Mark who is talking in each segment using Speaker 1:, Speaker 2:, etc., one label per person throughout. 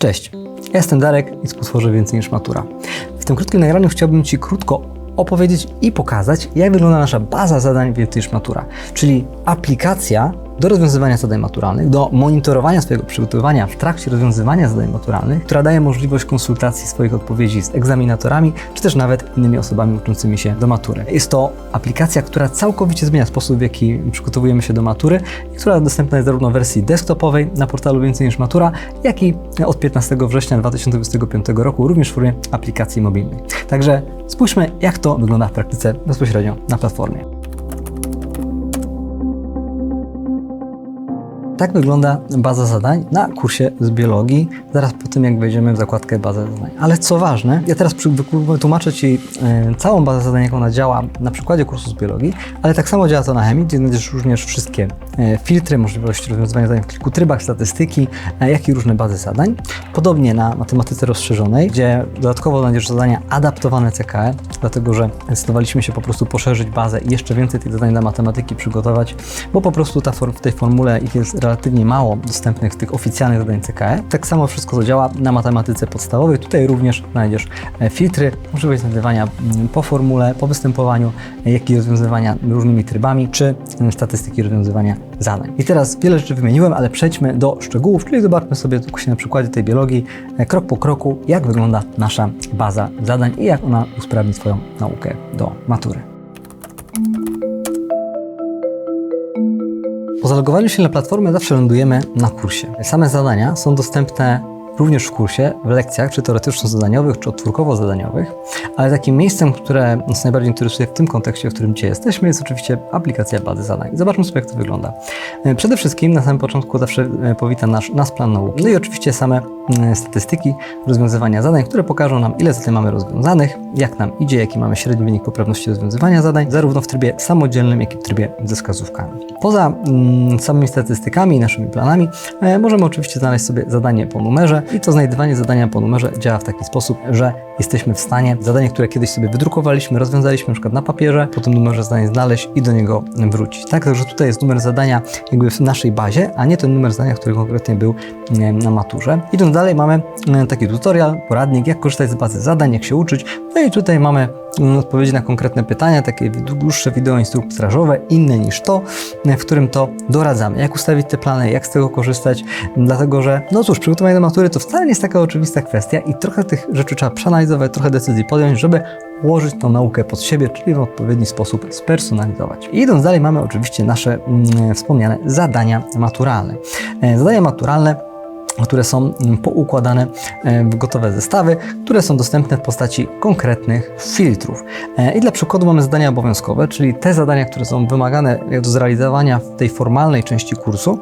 Speaker 1: Cześć, jestem Darek i współtworzę Więcej niż Matura. W tym krótkim nagraniu chciałbym Ci krótko opowiedzieć i pokazać, jak wygląda nasza baza zadań Więcej niż Matura, czyli aplikacja do rozwiązywania zadań maturalnych, do monitorowania swojego przygotowywania w trakcie rozwiązywania zadań maturalnych, która daje możliwość konsultacji swoich odpowiedzi z egzaminatorami, czy też nawet innymi osobami uczącymi się do matury. Jest to aplikacja, która całkowicie zmienia sposób, w jaki przygotowujemy się do matury która dostępna jest zarówno w wersji desktopowej na portalu Więcej niż Matura, jak i od 15 września 2025 roku również w formie aplikacji mobilnej. Także spójrzmy, jak to wygląda w praktyce bezpośrednio na platformie. Tak wygląda baza zadań na kursie z biologii, zaraz po tym, jak wejdziemy w zakładkę bazę zadań. Ale co ważne, ja teraz wytłumaczę Ci e, całą bazę zadań, jak ona działa na przykładzie kursu z biologii, ale tak samo działa to na chemii, gdzie znajdziesz również wszystkie e, filtry, możliwość rozwiązywania zadań w kilku trybach, statystyki, e, jak i różne bazy zadań. Podobnie na matematyce rozszerzonej, gdzie dodatkowo znajdziesz zadania adaptowane CKE, dlatego że zdecydowaliśmy się po prostu poszerzyć bazę i jeszcze więcej tych zadań dla matematyki przygotować, bo po prostu ta w tej formule ich jest relatywnie mało dostępnych tych oficjalnych zadań CKE. Tak samo wszystko to działa na matematyce podstawowej. Tutaj również znajdziesz e, filtry, możliwość znajdywania mm, po formule, po występowaniu, e, jak i rozwiązywania różnymi trybami, czy mm, statystyki rozwiązywania zadań. I teraz wiele rzeczy wymieniłem, ale przejdźmy do szczegółów, czyli zobaczmy sobie tylko na przykładzie tej biologii e, krok po kroku, jak wygląda nasza baza zadań i jak ona usprawni swoją naukę do matury. Zalogowaniu się na platformę zawsze lądujemy na kursie. Same zadania są dostępne również w kursie, w lekcjach, czy teoretyczno-zadaniowych, czy odtwórkowo-zadaniowych, ale takim miejscem, które nas najbardziej interesuje w tym kontekście, w którym dzisiaj jesteśmy, jest oczywiście aplikacja bazy zadań. Zobaczmy sobie, jak to wygląda. E, Przede wszystkim na samym początku zawsze e, powita nasz, nas plan nauki, no i oczywiście same mm, statystyki rozwiązywania zadań, które pokażą nam, ile zadań mamy rozwiązanych, jak nam idzie, jaki mamy średni wynik poprawności rozwiązywania zadań, zarówno w trybie samodzielnym, jak i w trybie ze wskazówkami. Poza mm, samymi statystykami i naszymi planami, e, możemy oczywiście znaleźć sobie zadanie po numerze i to znajdywanie zadania po numerze działa w taki sposób, że jesteśmy w stanie zadanie, które kiedyś sobie wydrukowaliśmy, rozwiązaliśmy na przykład na papierze, po tym numerze zadanie znaleźć i do niego wrócić. Tak, także tutaj jest numer zadania jakby w naszej bazie, a nie ten numer zadania, który konkretnie był na maturze. Idąc dalej mamy e, taki tutorial, poradnik, jak korzystać z bazy zadań, jak się uczyć. No i tutaj mamy odpowiedzi na konkretne pytania, takie dłuższe wideo instruktażowe, inne niż to, w którym to doradzamy, jak ustawić te plany, jak z tego korzystać, dlatego że, no cóż, przygotowanie do matury to wcale nie jest taka oczywista kwestia i trochę tych rzeczy trzeba przeanalizować, trochę decyzji podjąć, żeby ułożyć tą naukę pod siebie, czyli w odpowiedni sposób spersonalizować. I idąc dalej mamy oczywiście nasze mm, wspomniane zadania maturalne. E, Zadania maturalne które są mm, poukładane e, w gotowe zestawy, które są dostępne w postaci konkretnych filtrów. E, I dla przykładu mamy zadania obowiązkowe, czyli te zadania, które są wymagane do zrealizowania w tej formalnej części kursu.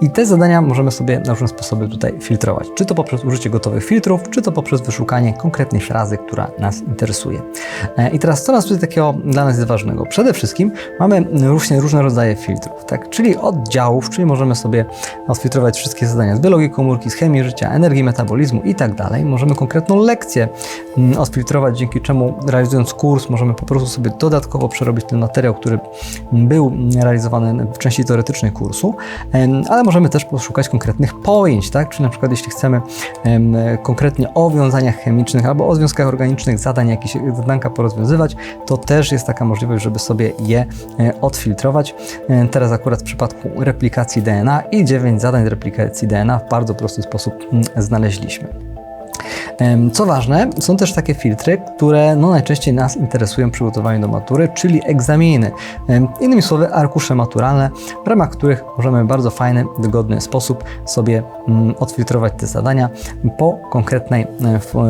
Speaker 1: I te zadania możemy sobie na różne sposoby tutaj filtrować. Czy to poprzez użycie gotowych filtrów, czy to poprzez wyszukanie konkretnej frazy, która nas interesuje. E, I teraz co nas tutaj takiego dla nas jest ważnego? Przede wszystkim mamy różne, różne rodzaje filtrów, tak? czyli oddziałów, czyli możemy sobie odfiltrować wszystkie zadania z biologii komórki, z chemii życia, energii, metabolizmu i tak dalej. Możemy konkretną lekcję mm, odfiltrować, dzięki czemu realizując kurs możemy po prostu sobie dodatkowo przerobić ten materiał, który był realizowany w części teoretycznej kursu, ale możemy też poszukać konkretnych pojęć, tak? Czyli na przykład jeśli chcemy em, konkretnie o wiązaniach chemicznych albo o związkach organicznych zadań, jakieś zadanka porozwiązywać, to też jest taka możliwość, żeby sobie je e, odfiltrować. E, Teraz akurat w przypadku replikacji DNA i 9 zadań replikacji DNA w bardzo prosty sposób mm, znaleźliśmy. Co ważne, są też takie filtry, które no, najczęściej nas interesują w przygotowaniu do matury, czyli egzaminy. Innymi słowy, arkusze maturalne, w ramach których możemy w bardzo fajny, wygodny sposób sobie mm, odfiltrować te zadania po konkretnej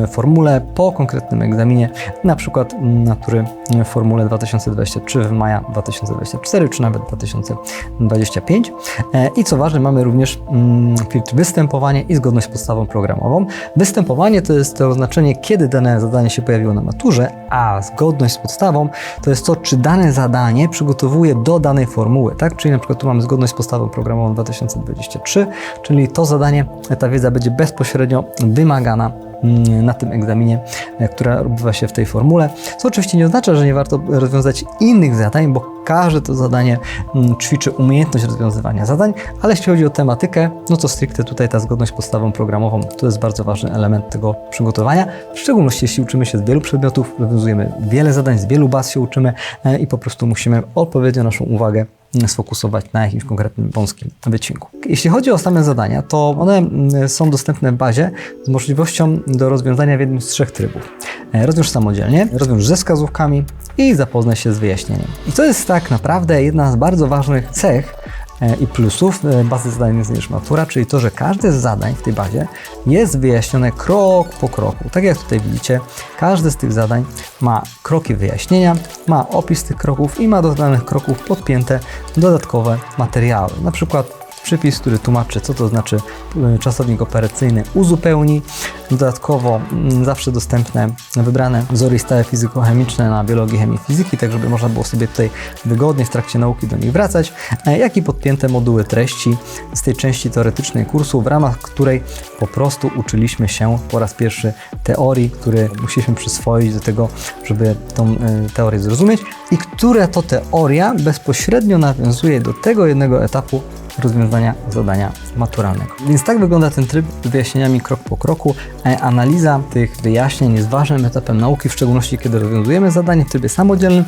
Speaker 1: e, formule, po konkretnym egzaminie, na przykład mm, natury w formule 2023 w maja 2024, czy nawet 2025. E, I co ważne, mamy również mm, filtr występowanie i zgodność z podstawą programową. Występowanie to jest to oznaczenie, kiedy dane zadanie się pojawiło na maturze, a zgodność z podstawą to jest to, czy dane zadanie przygotowuje do danej formuły, tak? Czyli na przykład tu mamy zgodność z podstawą programową 2023, czyli to zadanie, ta wiedza będzie bezpośrednio wymagana mm, na tym egzaminie, e, która odbywa się w tej formule. Co oczywiście nie oznacza, że nie warto rozwiązać innych zadań, bo każde to zadanie mm, ćwiczy umiejętność rozwiązywania zadań, ale jeśli chodzi o tematykę, no to stricte tutaj ta zgodność z podstawą programową to jest bardzo ważny element tego przygotowania, w szczególności jeśli uczymy się z wielu przedmiotów, rozwiązujemy wiele zadań, z wielu baz się uczymy e, i po prostu musimy odpowiednio naszą uwagę sfokusować na jakimś konkretnym wąskim wycinku. Jeśli chodzi o same zadania, to one mm, są dostępne w bazie z możliwością do rozwiązania w jednym z trzech trybów. E, Rozwiąż samodzielnie, rozwiąż ze wskazówkami i zapoznaj się z wyjaśnieniem. I to jest tak naprawdę jedna z bardzo ważnych cech i plusów e, bazy zadań niż matura, czyli to, że każde z zadań w tej bazie jest wyjaśnione krok po kroku. Tak jak tutaj widzicie, każde z tych zadań ma kroki wyjaśnienia, ma opis tych kroków i ma do danych kroków podpięte dodatkowe materiały. Na przykład przypis, który tłumaczy, co to znaczy y, czasownik operacyjny uzupełni. Dodatkowo mm, zawsze dostępne wybrane wzory stałe fizykochemiczne na biologii, chemii, fizyki, tak żeby można było sobie tutaj wygodnie w trakcie nauki do nich wracać, e, jak i podpięte moduły treści z tej części teoretycznej kursu, w ramach której po prostu uczyliśmy się po raz pierwszy teorii, które musieliśmy przyswoić do tego, żeby tą e, teorię zrozumieć i która to teoria bezpośrednio nawiązuje do tego jednego etapu, rozwiązania zadania maturalnego. Więc tak wygląda ten tryb z wyjaśnieniami krok po kroku. Analiza tych wyjaśnień jest ważnym etapem nauki, w szczególności kiedy rozwiązujemy zadanie w trybie samodzielnym.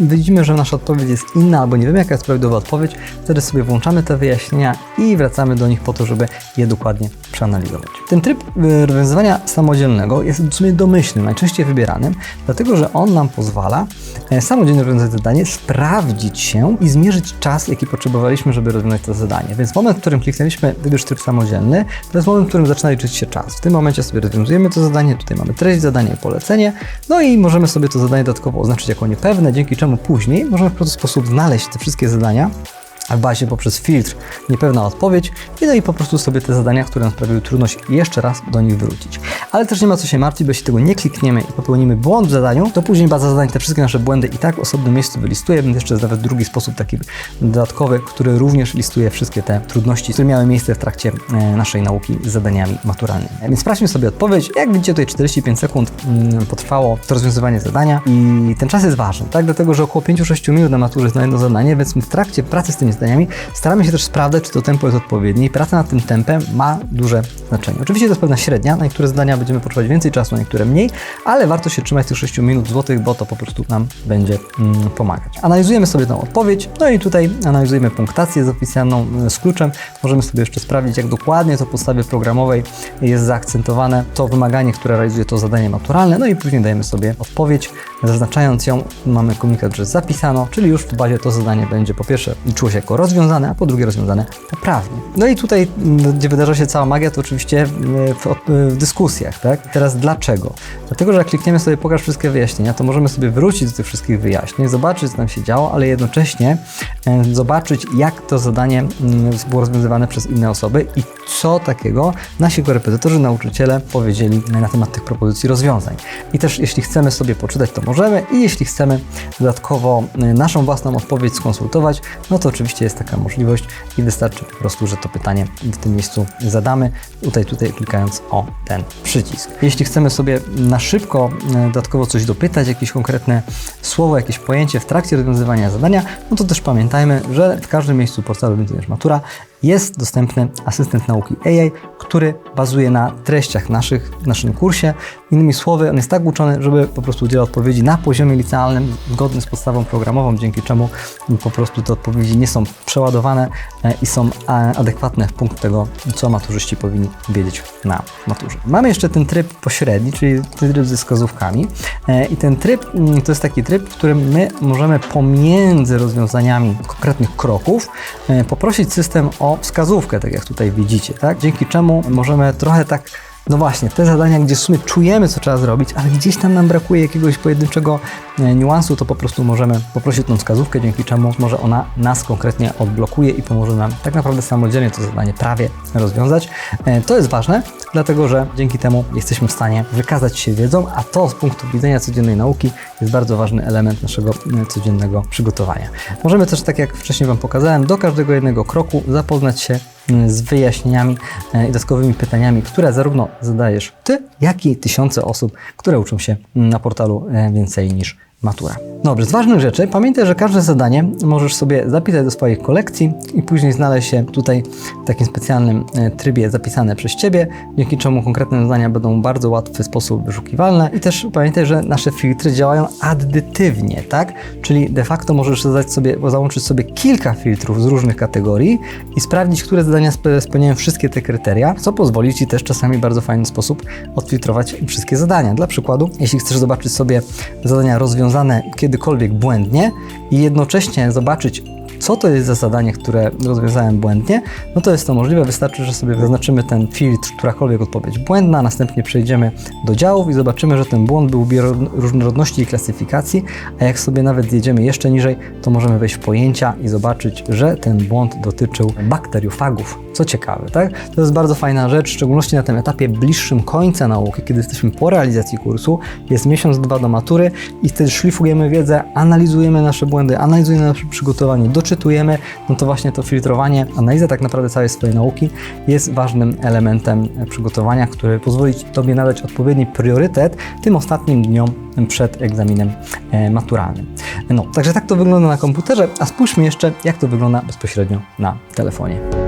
Speaker 1: Widzimy, że nasza odpowiedź jest inna, albo nie wiemy, jaka jest prawidłowa odpowiedź. Wtedy sobie włączamy te wyjaśnienia i wracamy do nich po to, żeby je dokładnie przeanalizować. Ten tryb y, rozwiązywania samodzielnego jest w sumie domyślnym, najczęściej wybieranym, dlatego że on nam pozwala e, samodzielnie rozwiązać zadanie, sprawdzić się i zmierzyć czas, jaki potrzebowaliśmy, żeby rozwiązać to zadanie. Więc moment, w którym kliknęliśmy wybierz tryb samodzielny, to jest moment, w którym zaczyna liczyć się czas. W tym momencie sobie rozwiązujemy to zadanie, tutaj mamy treść zadania i polecenie, no i możemy sobie to zadanie dodatkowo oznaczyć jako niepewne, dzięki czemu później możemy w prosty sposób znaleźć te wszystkie zadania, w bazie poprzez filtr niepewna odpowiedź i no i po prostu sobie te zadania, które nam sprawiły trudność, jeszcze raz do nich wrócić. Ale też nie ma co się martwić, bo jeśli tego nie klikniemy i popełnimy błąd w zadaniu, to później baza zadań te wszystkie nasze błędy i tak w osobnym miejscu wylistuje, więc jeszcze nawet drugi sposób taki dodatkowy, który również listuje wszystkie te trudności, które miały miejsce w trakcie e, naszej nauki z zadaniami maturalnymi. Więc sprawdźmy sobie odpowiedź. Jak widzicie tutaj 45 sekund mm, potrwało to rozwiązywanie zadania i ten czas jest ważny, tak? Dlatego, że około 5-6 minut na maturze jest na jedno zadanie, więc w trakcie pracy z tymi staramy się też sprawdzać, czy to tempo jest odpowiednie i praca nad tym tempem ma duże znaczenie. Oczywiście to jest pewna średnia, na niektóre zadania będziemy potrzebować więcej czasu, na niektóre mniej, ale warto się trzymać tych 6 minut złotych, bo to po prostu nam będzie mm, pomagać. Analizujemy sobie tą odpowiedź, no i tutaj analizujemy punktację zapisaną y, z kluczem. Możemy sobie jeszcze sprawdzić, jak dokładnie to w podstawie programowej jest zaakcentowane, to wymaganie, które realizuje to zadanie maturalne, no i później dajemy sobie odpowiedź, zaznaczając ją, mamy komunikat, że zapisano, czyli już w bazie to zadanie będzie po pierwsze liczyło się jako rozwiązane, a po drugie rozwiązane poprawnie. No i tutaj, m, gdzie wydarza się cała magia, to oczywiście m, w, od- w dyskusjach, tak? Teraz dlaczego? Dlatego, że jak klikniemy sobie pokaż wszystkie wyjaśnienia, to możemy sobie wrócić do tych wszystkich wyjaśnień, zobaczyć, co tam się działo, ale jednocześnie e, zobaczyć, jak to zadanie m, było rozwiązywane przez inne osoby i co takiego nasi korepetytorzy, nauczyciele powiedzieli na temat tych propozycji rozwiązań. I też jeśli chcemy sobie poczytać, to możemy i jeśli chcemy dodatkowo e, naszą własną odpowiedź skonsultować, no to oczywiście jest taka możliwość i wystarczy po prostu, że to pytanie w tym miejscu zadamy, tutaj, tutaj klikając o ten przycisk. Jeśli chcemy sobie na szybko e, dodatkowo coś dopytać, jakieś konkretne słowo, jakieś pojęcie w trakcie rozwiązywania zadania, no to też pamiętajmy, że w każdym miejscu portalu Matura jest dostępny asystent nauki AI, który bazuje na treściach naszych w naszym kursie. Innymi słowy, on jest tak uczony, żeby po prostu udzielał odpowiedzi na poziomie licealnym, zgodnym z podstawą programową, dzięki czemu po prostu te odpowiedzi nie są przeładowane e, i są e, adekwatne w punkt tego, co maturzyści powinni wiedzieć na maturze. Mamy jeszcze ten tryb pośredni, czyli ten tryb ze wskazówkami E, i ten tryb mm, to jest taki tryb, w którym my możemy pomiędzy rozwiązaniami konkretnych kroków poprosić system o wskazówkę, tak jak tutaj widzicie, tak? Dzięki czemu możemy trochę tak No właśnie, te zadania, gdzie w sumie czujemy, co trzeba zrobić, ale gdzieś tam nam brakuje jakiegoś pojedynczego e, niuansu, to po prostu możemy poprosić tą wskazówkę, dzięki czemu może ona nas konkretnie odblokuje i pomoże nam tak naprawdę samodzielnie to zadanie prawie rozwiązać. E, To jest ważne, dlatego że dzięki temu jesteśmy w stanie wykazać się wiedzą, a to z punktu widzenia codziennej nauki jest bardzo ważny element naszego e, codziennego przygotowania. Możemy też, tak jak wcześniej Wam pokazałem, do każdego jednego kroku zapoznać się z wyjaśnieniami e, i dodatkowymi pytaniami, które zarówno zadajesz Ty, jak i tysiące osób, które uczą się na portalu e, więcej niż matura. Dobrze, z ważnych rzeczy pamiętaj, że każde zadanie możesz sobie zapisać do swojej kolekcji i później znaleźć się tutaj w takim specjalnym e, trybie zapisane przez Ciebie, dzięki czemu konkretne zadania będą w bardzo łatwy sposób wyszukiwalne. I też pamiętaj, że nasze filtry działają addytywnie, tak? Czyli de facto możesz zadać sobie, załączyć sobie kilka filtrów z różnych kategorii i sprawdzić, które zadania spe- spełniają wszystkie te kryteria, co pozwoli Ci też czasami bardzo fajny sposób odfiltrować wszystkie zadania. Dla przykładu, jeśli chcesz zobaczyć sobie zadania rozwiązane kiedykolwiek błędnie i jednocześnie zobaczyć, co to jest za zadanie, które rozwiązałem błędnie, no to jest to możliwe. Wystarczy, że sobie zaznaczymy ten filtr, którakolwiek odpowiedź błędna, następnie przejdziemy do działów i zobaczymy, że ten błąd był różnorodności i klasyfikacji, a jak sobie nawet zjedziemy jeszcze niżej, to możemy wejść w pojęcia i zobaczyć, że ten błąd dotyczył bakteriofagów. Co ciekawe, tak? To jest bardzo fajna rzecz, w szczególności na tym etapie bliższym końca nauki, kiedy jesteśmy po realizacji kursu, jest miesiąc, dwa do matury i wtedy szlifujemy wiedzę, analizujemy nasze błędy, analizujemy nasze przygotowanie, doczytujemy, no to właśnie to filtrowanie, analiza tak naprawdę całej swojej nauki jest ważnym elementem przygotowania, który pozwoli Tobie nadać odpowiedni priorytet tym ostatnim dniom przed egzaminem e, maturalnym. No, także tak to wygląda na komputerze, a spójrzmy jeszcze, jak to wygląda bezpośrednio na telefonie.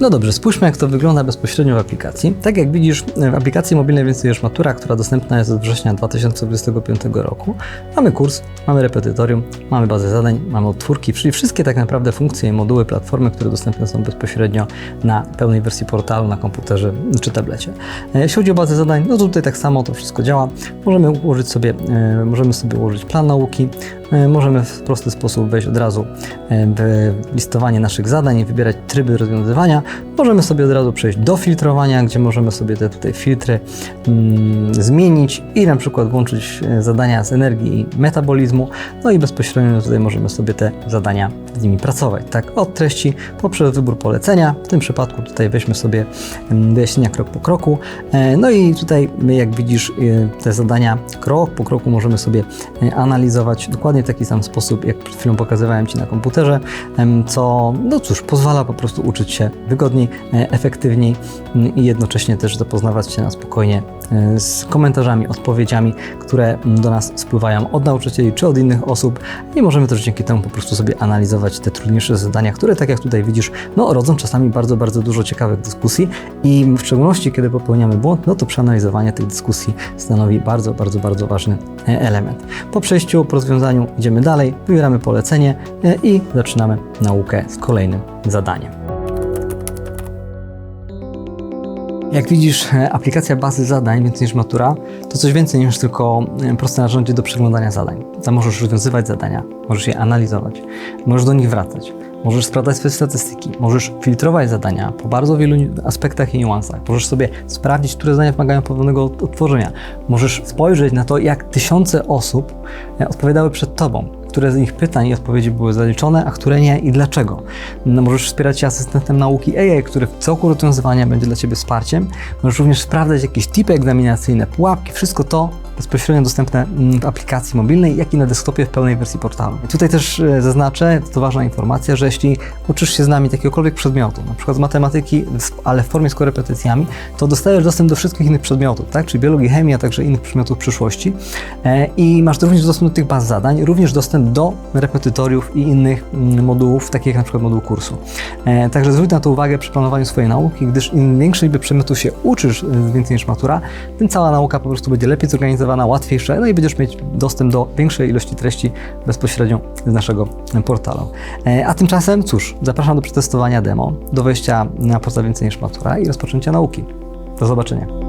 Speaker 1: No dobrze, spójrzmy jak to wygląda bezpośrednio w aplikacji. Tak jak widzisz, w aplikacji mobilnej Więcej niż Matura, która dostępna jest od września 2025 roku, mamy kurs, mamy repetytorium, mamy bazę zadań, mamy odtwórki, czyli wszystkie tak naprawdę funkcje i moduły platformy, które dostępne są bezpośrednio na pełnej wersji portalu, na komputerze czy tablecie. E, Jeśli chodzi o bazę zadań, no to tutaj tak samo to wszystko działa. Możemy ułożyć sobie, e, możemy sobie ułożyć plan nauki, możemy w prosty sposób wejść od razu e, w listowanie naszych zadań i wybierać tryby rozwiązywania. Możemy sobie od razu przejść do filtrowania, gdzie możemy sobie te tutaj filtry mm, zmienić i na przykład włączyć e, zadania z energii i metabolizmu. No i bezpośrednio tutaj możemy sobie te zadania z nimi pracować. Tak, od treści poprzez wybór polecenia. W tym przypadku tutaj weźmy sobie mm, wyjaśnienia krok po kroku. E, No i tutaj jak widzisz e, te zadania krok po kroku możemy sobie e, analizować dokładnie w taki sam sposób, jak przed chwilą pokazywałem Ci na komputerze, co no cóż, pozwala po prostu uczyć się wygodniej, efektywniej mm, i jednocześnie też zapoznawać się na spokojnie z komentarzami, odpowiedziami, które do nas spływają od nauczycieli czy od innych osób i możemy też dzięki temu po prostu sobie analizować te trudniejsze zadania, które tak jak tutaj widzisz, no rodzą czasami bardzo, bardzo dużo ciekawych dyskusji i w szczególności kiedy popełniamy błąd, no to przeanalizowanie tych dyskusji stanowi bardzo, bardzo, bardzo ważny e, element. Po przejściu, po rozwiązaniu idziemy dalej, wybieramy polecenie e, i zaczynamy naukę z kolejnym zadaniem. Jak widzisz, e, aplikacja bazy zadań, więcej niż matura, to coś więcej niż tylko e, proste narzędzie do przeglądania zadań. Tam możesz rozwiązywać zadania, możesz je analizować, możesz do nich wracać, możesz sprawdzać swoje statystyki, możesz filtrować zadania po bardzo wielu aspektach i niuansach. Możesz sobie sprawdzić, które zadania wymagają ponownego od- odtworzenia. Możesz spojrzeć na to, jak tysiące osób e, odpowiadały przed Tobą które z ich pytań i odpowiedzi były zaliczone, a które nie i dlaczego. No, możesz wspierać się asystentem nauki AI, który w całku rozwiązywania będzie dla Ciebie wsparciem. Możesz również sprawdzać jakieś typy egzaminacyjne, pułapki, wszystko to bezpośrednio dostępne mm, w aplikacji mobilnej, jak i na desktopie w pełnej wersji portalu. Tutaj też e, zaznaczę, to ważna informacja, że jeśli uczysz się z nami jakiegokolwiek przedmiotu, na przykład z matematyki, ale w formie z korepetycjami, to dostajesz dostęp do wszystkich innych przedmiotów, tak? czyli biologii, chemii, a także innych przedmiotów przyszłości. E, I masz również dostęp do tych baz zadań, również dostęp do repetytoriów i innych mm, modułów, takich jak na przykład moduł kursu. E, Także zwróć na to uwagę przy planowaniu swojej nauki, gdyż im większej liczby przedmiotów się uczysz więcej niż matura, tym cała nauka po prostu będzie lepiej zorganizowana, łatwiejsza, no i będziesz mieć dostęp do większej ilości treści bezpośrednio z naszego portalu. E, A tymczasem, cóż, zapraszam do przetestowania demo, do wejścia na portal więcej niż matura i rozpoczęcia nauki. Do zobaczenia.